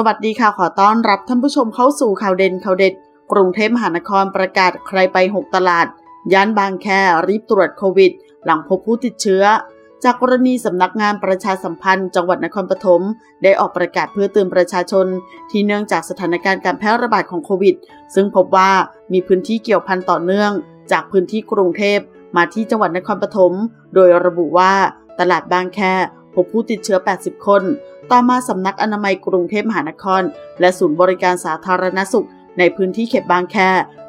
สวัสดีค่ะ ขอต้อนรับท่านผู้ชมเข้าสู่ข่าวเด่นข่าวเด็ด กรุงเทพมหานครประกาศใครไป 6 ตลาด ย่านบางแครีบตรวจโควิด หลังพบผู้ติดเชื้อ จากกรณีสำนักงานประชาสัมพันธ์ จังหวัดนครปฐมได้ออกประกาศเพื่อเตือนประชาชน ที่เนื่องจากสถานการณ์การแพร่ระบาดของโควิด ซึ่งพบว่ามีพื้นที่เกี่ยวพันต่อเนื่อง จากพื้นที่กรุงเทพมาที่จังหวัดนครปฐมโดยระบุว่าตลาดบางแคพบผู้ติดเชื้อ 80 คน ต่อมาสำนักอนามัยกรุงเทพมหานคร และศูนย์บริการสาธารณสุข ในพื้นที่เขตบางแค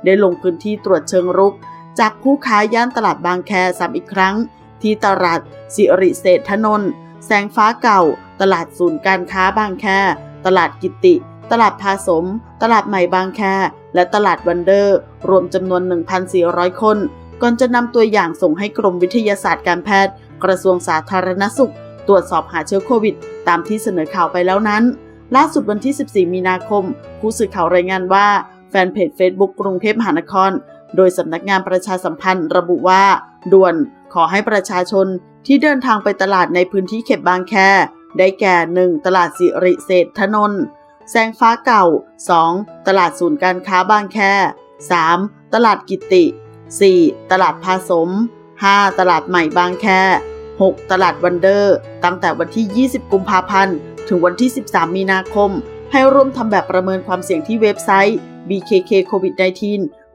ได้ลงพื้นที่ตรวจเชิงรุก จากผู้ค้าย่านตลาดบางแคซ้ำอีกครั้ง ที่ตลาดสิริเศรษฐนนท์แสงฟ้าเก่า ตลาดศูนย์การค้าบางแค ตลาดกิติ ตลาดพาสม ตลาดใหม่บางแค และตลาดวันเดอร์ รวมจำนวน 1,400 คน ก่อนจะนำตัวอย่างส่งให้กรมวิทยาศาสตร์การแพทย์ กระทรวงสาธารณสุข ตรวจสอบหาเชื้อโควิด ตามที่เสนอข่าวไปแล้วนั้น ล่าสุดวันที่ 14 มีนาคม ผู้สื่อข่าวรายงานว่าแฟนเพจ Facebook กรุงเทพมหานคร โดยสำนักงานประชาสัมพันธ์ระบุว่า ด่วนขอให้ประชาชนที่เดินทางไปตลาดในพื้นที่เขตบางแค ได้แก่ 1. ตลาดสิริเศรษฐนนท์แสงฟ้าเก่า 2. ตลาดศูนย์การค้าบางแค 3. ตลาดกิติ 4. ตลาดพาสม 5. ตลาดใหม่บางแค 6. ตลาดวันเดอร์ ตั้งแต่วันที่ 20 กุมภาพันธ์ ถึงวันที่ 13 มีนาคม ให้ร่วมทำแบบประเมินความเสี่ยงที่เว็บไซต์ BKK COVID-19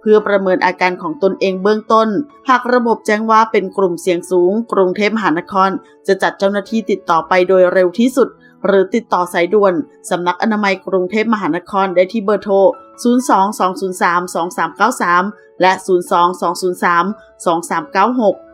เพื่อประเมินอาการของตนเองเบื้องต้น หากระบบแจ้งว่าเป็นกลุ่มเสี่ยงสูง กรุงเทพมหานคร จะจัดเจ้าหน้าที่ติดต่อไปโดยเร็วที่สุด หรือติดต่อสายด่วน สำนักอนามัยกรุงเทพมหานครได้ที่เบอร์โทร 02-203-2393 และ 02-203-2396